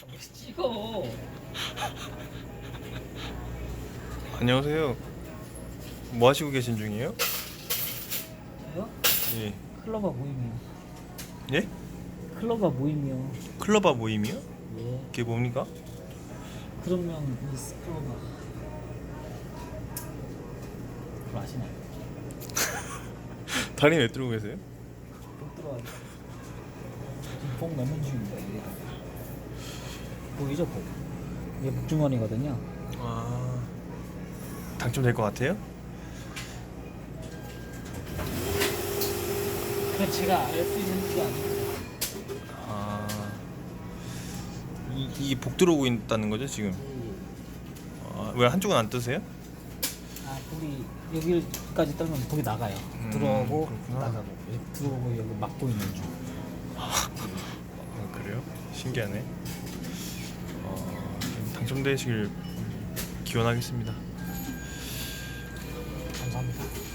왜 찍어? 안녕하세요. 뭐 하시고 계신 중이에요? 저요? 예. 클로바 모임이요. 예? 클로바 모임이요. 클로바 모임이요? 예. 그게 뭡니까? 그러면 미스 클로바. 그거 아시나요? 다리 왜 뚫고 계세요? 못 들어와요. 지금 복 넣는 중입니다. 이게. 보이죠 복? 이게 복주머니거든요. 아 당첨될 것 같아요? 그건 제가 알 수 있는 게 아니고 아 이, 이게 복 들어오고 있다는 거죠 지금? 아, 왜 한쪽은 안 뜨세요? 아 복이 여기까지 떨면 복이 나가요. 음, 들어오고 그렇구나. 나가고 들어오고 여기 막고 있는 중. 아, 그래요? 신기하네. 어, 당첨되시길 기원하겠습니다. 감사합니다.